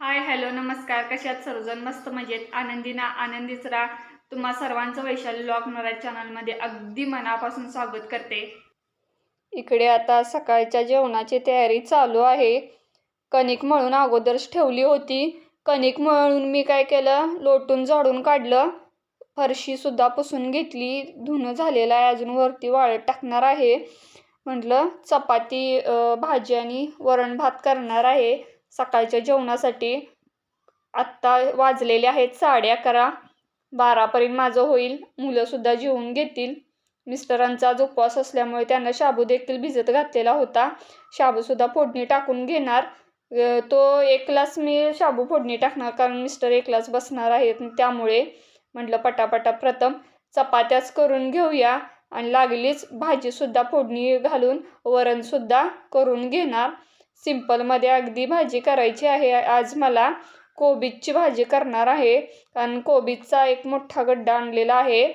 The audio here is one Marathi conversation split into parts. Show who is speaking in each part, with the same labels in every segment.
Speaker 1: हाय हॅलो नमस्कार. कशात सर्वजण? मस्त मजेत. आनंदी ना आनंदीच राहा तुम्हा सर्वांचं वैशाली लॉक मराठी चॅनलमध्ये अगदी मनापासून स्वागत करते. इकडे आता सकाळच्या जेवणाची तयारी चालू आहे. कणिक मळून अगोदरच ठेवली होती. कणिक मळून मी काय केलं? लोटून झाडून काढलं. फरशीसुद्धा पुसून घेतली. धुणं झालेलं आहे. अजून वरती वाळत टाकणार आहे. म्हटलं चपाती भाजी आणि वरण भात करणार आहे. सकाळच्या जेवणासाठी आत्ता वाजलेले आहेत साडे अकरा. बारापर्यंत माझं होईल. मुलंसुद्धा जेवून घेतील. मिस्टरांचा आज उपवास असल्यामुळे त्यांना शाबू देखील भिजत घातलेला होता. शाबूसुद्धा फोडणी टाकून घेणार. तो एक ग्लास मी शाबू फोडणी टाकणार कारण मिस्टर एक ग्लास बसणार आहेत. त्यामुळे म्हटलं पटापटा प्रथम चपात्याच करून घेऊया. आणि लागलीच भाजीसुद्धा फोडणी घालून वरणसुद्धा करून घेणार. सिम्पलमध्ये अगदी भाजी करायची आहे. आज मला कोबीजची भाजी करणार आहे. कारण कोबीजचा एक मोठा गड्डा आणलेला आहे.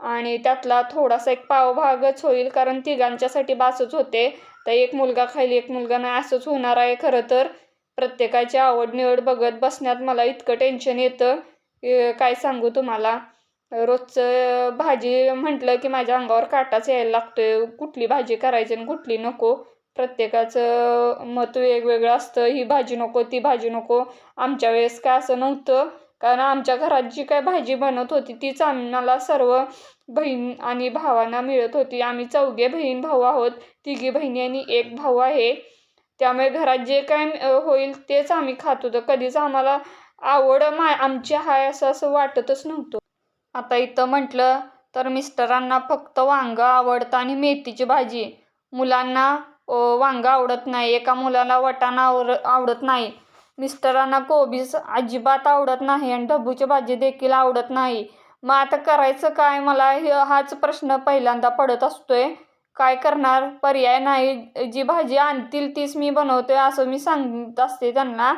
Speaker 1: आणि त्यातला थोडासा एक पावभागच होईल कारण तिघांच्यासाठी बासच होते. तर एक मुलगा खाईल एक मुलगा नाही असंच होणार आहे खरं तर. प्रत्येकाची आवड निवड बघत बसण्यात मला इतकं टेन्शन येतं. काय सांगू तुम्हाला? रोजचं भाजी म्हटलं की माझ्या अंगावर काटाच यायला लागतोय. कुठली भाजी करायची आणि कुठली नको? प्रत्येकाचं मत वेगवेगळं असतं. ही भाजी नको ती भाजी नको. आमच्या वेळेस काय असं नव्हतं. कारण आमच्या घरात जी काय भाजी बनत होती तीच आम्हाला सर्व बहीण आणि भावांना मिळत होती. आम्ही चौघे बहीण भाऊ आहोत. तिघी बहिणी आणि एक भाऊ आहे. त्यामुळे घरात जे काय होईल तेच आम्ही खात होतो. कधीच आम्हाला आवड मा आमची हाय असं असं वाटतच नव्हतं. आता इथं म्हटलं तर मिस्टरांना फक्त वांगं आवडतं आणि मेथीची भाजी. मुलांना वांगं आवडत नाही. एका मुलाला वटाणा आवर आवडत नाही. मिस्टरांना कोबीज अजिबात आवडत नाही आणि ढबूची भाजी देखील आवडत नाही. मग आता करायचं काय? मला हे हाच प्रश्न पहिल्यांदा पडत असतोय. काय करणार? पर्याय नाही. जी भाजी आणतील तीच मी बनवते असं मी सांगत असते त्यांना.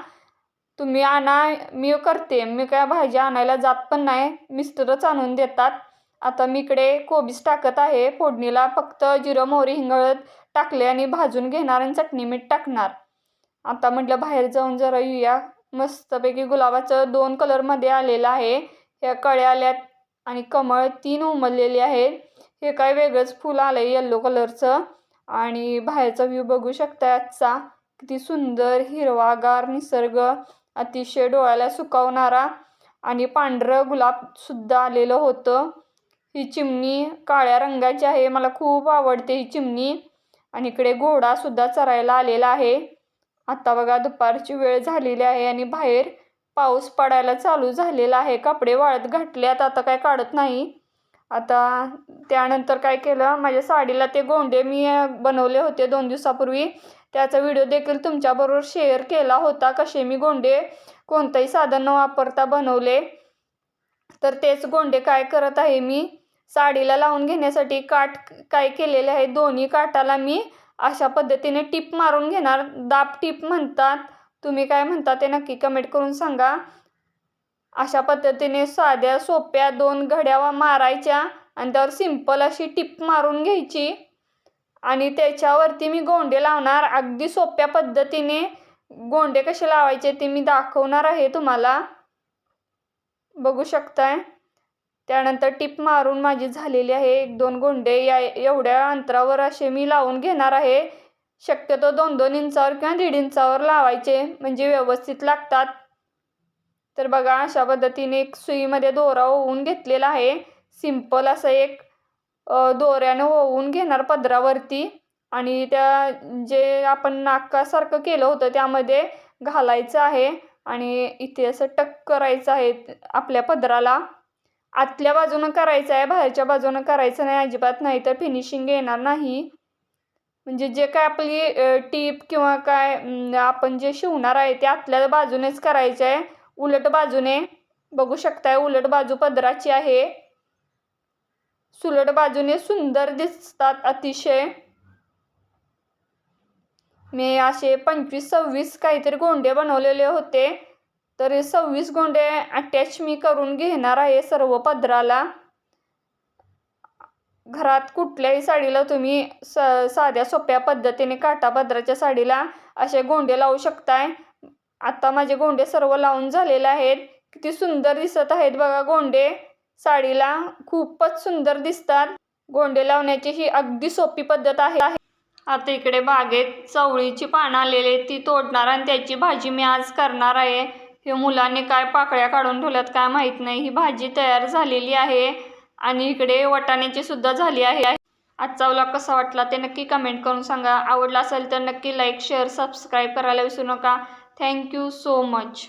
Speaker 1: तुम्ही आणा मी करते. मी काय भाजी आणायला जात पण नाही. मिस्टरच आणून देतात. आता मी इकडे कोबीज टाकत आहे. फोडणीला फक्त जिरं मोहरी हिंगळत टाकले आणि भाजून घेणार आणि चटणी मीठ टाकणार. आता म्हटलं बाहेर जाऊन जरा येऊया. मस्तपैकी गुलाबाचं दोन कलरमध्ये आलेलं आहे. ह्या कळ्या आल्यात आणि कमळ तीन उमललेली आहेत हे काय वेगळंच फुल आलं आहे येल्लो कलरचं आणि बाहेरचा व्ह्यू बघू शकता आजचा. किती सुंदर हिरवागार निसर्ग अतिशय डोळ्याला सुकावणारा आणि पांढरं गुलाबसुद्धा आलेलं होतं. ही चिमणी काळ्या रंगाची आहे. मला खूप आवडते ही चिमणी. आणि इकडे घोडासुद्धा चरायला आलेला आहे. आता बघा दुपारची वेळ झालेली आहे आणि बाहेर पाऊस पडायला चालू झालेला आहे. कपडे वाळत घातल्यात आता काय काढत नाही. आता त्यानंतर काय केलं माझ्या साडीला ते गोंडे मी बनवले होते दोन दिवसापूर्वी. त्याचा व्हिडिओ देखील तुमच्याबरोबर शेअर केला होता. कसे मी गोंडे कोणतंही साधन न वापरता बनवले. तर तेच गोंडे काय करत आहे मी? साडीला लावून घेण्यासाठी काठ काय केलेले आहे? दोन्ही काठाला मी अशा पद्धतीने टिप मारून घेणार. दाब टिप म्हणतात. तुम्ही काय म्हणता ते नक्की कमेंट करून सांगा. अशा पद्धतीने साध्या सोप्या दोन घड्या मारायच्या आणि त्यावर सिंपल अशी टिप मारून घ्यायची. आणि त्याच्यावरती मी गोंडे लावणार. अगदी सोप्या पद्धतीने गोंडे कसे लावायचे ते मी दाखवणार आहे तुम्हाला. बघू शकताय? त्यानंतर टिप मारून माझी झालेली आहे एक दोन गोंडे. या एवढ्या अंतरावर असे मी लावून घेणार आहे. शक्यतो दोन दोन इंचावर किंवा दीड इंचावर लावायचे म्हणजे व्यवस्थित लागतात. तर बघा अशा पद्धतीने एक सुईमध्ये दोरा ओवून घेतलेला आहे. सिंपल असं एक दोऱ्यानं ओवून घेणार पदरावरती. आणि त्या जे आपण नाकासारखं केलं होतं त्यामध्ये घालायचं आहे. आणि इथे असं टक करायचं आहे आपल्या पदराला. आतल्या बाजूनं करायचं आहे बाहेरच्या बाजूनं करायचं नाही अजिबात नाही तर फिनिशिंग येणार नाही. म्हणजे जे काय आपली टीप किंवा काय आपण जे शिवणार आहे ते आतल्या बाजूनेच करायचं आहे. उलट बाजूने बघू शकताय उलट बाजू पदराची आहे. सुलट बाजूने सुंदर दिसतात अतिशय. मी असे पंचवीस सव्वीस काहीतरी गोंडे बनवलेले होते. तर सव्वीस गोंडे अटॅच मी करून घेणार आहे सर्व पदराला. घरात कुठल्याही साडीला तुम्ही स साध्या सोप्या पद्धतीने काटा पदराच्या साडीला असे गोंडे लावू शकताय. आता माझे गोंडे सर्व लावून झालेले आहेत. किती सुंदर दिसत आहेत बघा गोंडे. साडीला खूपच सुंदर दिसतात. गोंडे लावण्याची ही अगदी सोपी पद्धत आहे. आता इकडे बागेत चवळीची पानं आलेली आहेत ती तोडणार आणि त्याची भाजी मी आज करणार आहे. हे मुलांनी काय पाकळ्या काढून ठेवल्यात काय माहीत नाही. ही भाजी तयार झालेली आहे आणि इकडे वाटाण्याची सुद्धा झाली आहे. आजचा व्लॉग कसा वाटला ते नक्की कमेंट करून सांगा. आवडला असेल तर नक्की लाईक शेअर सबस्क्राईब करायला विसरू नका. Thank you so much